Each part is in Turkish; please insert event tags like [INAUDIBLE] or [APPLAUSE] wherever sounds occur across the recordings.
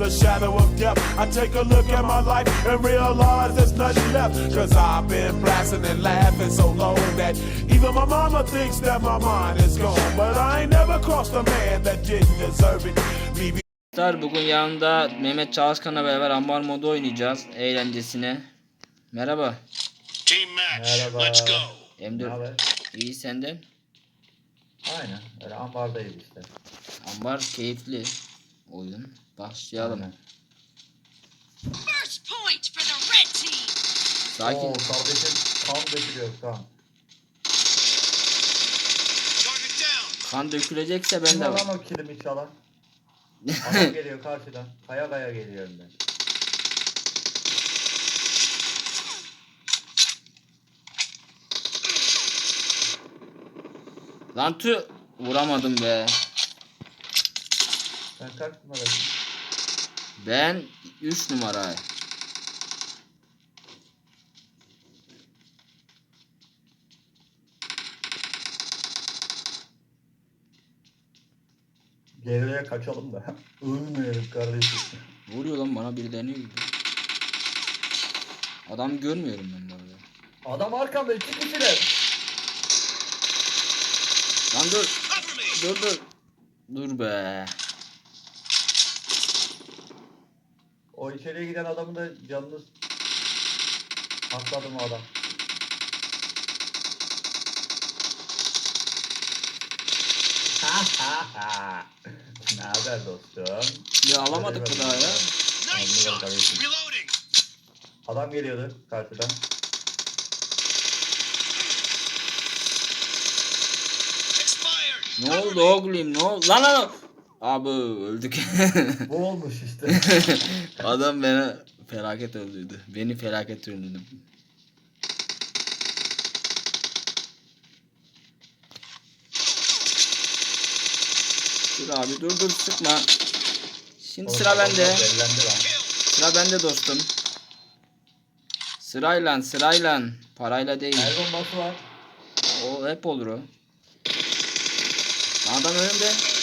the shadow of death. I take a look at my life and realize there's nothing left. Cause I've been blasting and laughing so long that even my mama thinks that my mind is gone. But I ain't never crossed a man that didn't deserve it. Me be- Arkadaşlar bugün yanımda Mehmet Çalışkan'la beraber ambar modu oynayacağız eğlencesine. Merhaba. Team match. Merhaba. Let's go. Ne M4 haber? iyi senden. Aynen. Öyle ambardayız işte. Ambar keyifli oyun. Başlayalım. Aynen. First point for the red team. Sakin. Oo kardeşim kan dökülüyor kan. Target down. Kan dökülecekse ben Kim de var. o kilimi çalan? [LAUGHS] Adam geliyor karşıdan. Kaya kaya geliyor önden. Lan tü vuramadım be. Sen kaç numarasın? Ben 3 numara. Geriye kaçalım da. [LAUGHS] Ölmeyelim kardeşim. Vuruyor lan bana biri deniyor gibi. Adam görmüyorum ben bu arada. Adam arkamda iki kişiler. Lan dur. Dur dur. Dur be. O içeriye giden adamın da canını patladı mı adam? [LAUGHS] ne haber dostum? Ya alamadık bu daha ya. Nice Aldım shot. kardeşim. Reloading. Adam geliyordu karşıdan. Ne oldu oğlum ne oldu? Lan lan. Abi öldük. Bu olmuş işte. [LAUGHS] Adam beni felaket öldürdü. Beni felaket öldürdü. Dur abi dur dur sıkma. Şimdi sıra bende. Sıra bende dostum. Sırayla sırayla. Parayla değil. El bombası var. O hep olur o. Adam önümde.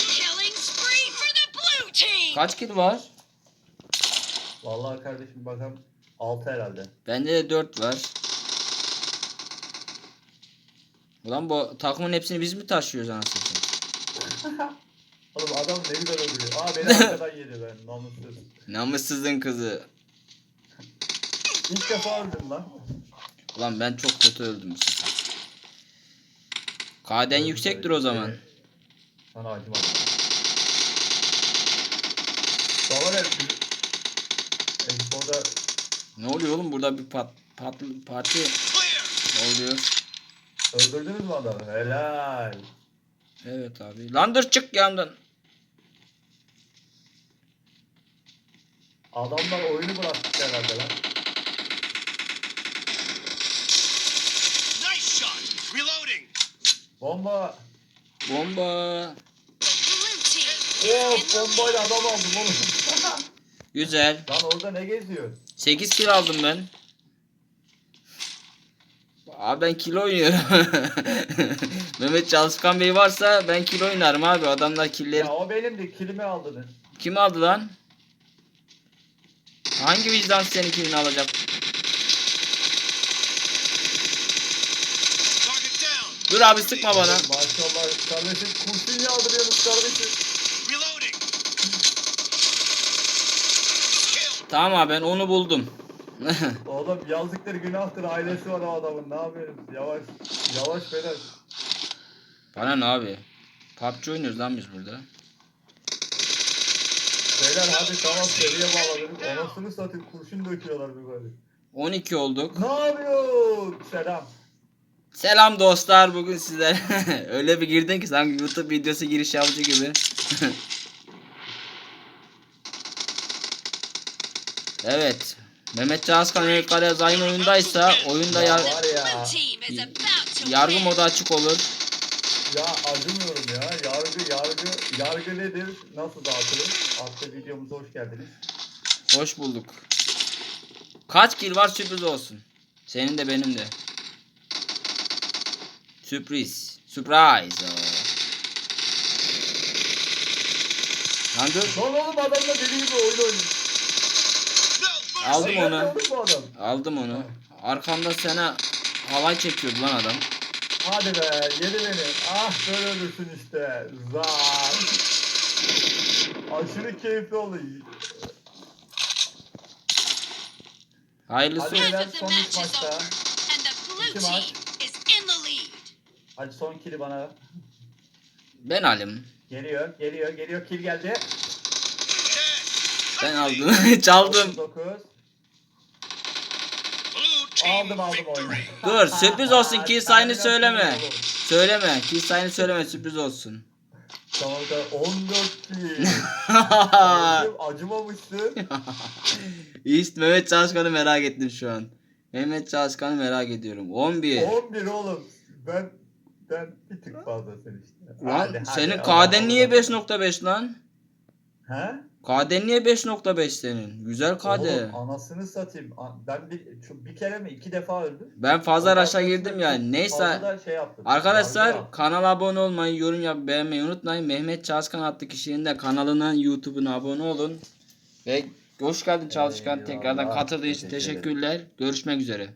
Kaç kill var? Vallahi kardeşim bakalım 6 herhalde. Bende de 4 var. Ulan bu takımın hepsini biz mi taşıyoruz anasını? [LAUGHS] Oğlum adam ne güzel öldürüyor. Aa beni arkadan yedi ben namussuz. Namussuzun kızı. İlk defa öldüm lan. Ulan ben çok kötü öldüm bu sefer. Kaden yüksektir o zaman. Sana acımadım. Baba ne? Expo'da Ne oluyor oğlum burada bir pat, pat parti Clear. oluyor. öldürdünüz mü adamı? Helal. Evet abi. Lan dur çık yandan. Adamlar oyunu bıraktık herhalde lan. Nice shot. Reloading. Bomba. Bomba. Lead. bombayla adam aldım oğlum. Güzel. lan orada ne geziyor? 8 kilo aldım ben. Abi ben kilo oynuyorum. [LAUGHS] Mehmet Çalışkan Bey varsa ben kilo oynarım abi. Adamlar killeri... Ya o benimdi kilimi aldınız. Kim aldı lan? Hangi vicdan senin kilini alacak? Dur abi sıkma bana. Maşallah kardeşim kurşun yağdırıyorsunuz kardeşim. Reloading. Kill. Tamam abi ben onu buldum. [LAUGHS] Oğlum yazdıkları günahtır ailesi var o adamın ne yapıyorsunuz? Yavaş yavaş beyler. Bana ne abi? PUBG oynuyoruz lan biz burada. Beyler hadi tamam seriye bağladık. Anasını satayım kurşun döküyorlar bir böyle. 12 olduk. Ne yapıyorsun? Selam. Selam dostlar bugün sizler. [LAUGHS] Öyle bir girdin ki sanki YouTube videosu giriş yapıcı gibi. [LAUGHS] evet. Mehmet Mehmet Karayaz aynı oyundaysa oyunda Ya yar ya. yargı modu açık olur. Ya acımıyorum ya. Yargı yargı yargı nedir? Nasıl dağıtılır? Adlı videomuza hoş geldiniz. Hoş bulduk. Kaç kill var sürpriz olsun. Senin de benim de. Sürpriz. Surprise. Lan dur. Lan oğlum adamla deli gibi oyun oynuyor. Aldım onu. Aldım onu. Arkamda sana halay çekiyordu lan adam. Hadi be yedi beni. Ah böyle ölürsün işte. Zaa. Aşırı keyifli oldu. Hayırlısı Hadi. olsun. The son maçta? İki maç. is in the lead. Hadi son kili bana. Ben alayım. Geliyor geliyor geliyor kill geldi. Ben aldım. [LAUGHS] Çaldım. 39. Blue team Aldım aldım oyunu. Dur [LAUGHS] sürpriz olsun kill sayını Tahmin söyleme. Söyleme. Kill sayını söyleme sürpriz olsun. Tamam da 14 kill. [LAUGHS] Acım- Acımamışsın. İşte Mehmet Çalışkan'ı merak ettim şu an. Mehmet Çalışkan'ı merak ediyorum. 11. 11 oğlum. Ben ben bir tık fazlasın işte. Lan Hadi, hadi, senin KD'n niye Allah. 5.5 lan? He? KD'n niye 5.5 senin? Güzel KD. Oğlum anasını satayım. Ben bir, şu bir kere mi iki defa öldüm. Ben fazla raşa girdim yani. Neyse. şey yaptım. Arkadaşlar yaptım. kanala abone olmayı, yorum yapıp beğenmeyi unutmayın. Mehmet Çalışkan adlı kişinin de kanalına, YouTube'una abone olun. Ve hoş geldin Çalışkan. Eyvallah, Tekrardan katıldığı için teşekkürler. Görüşmek üzere.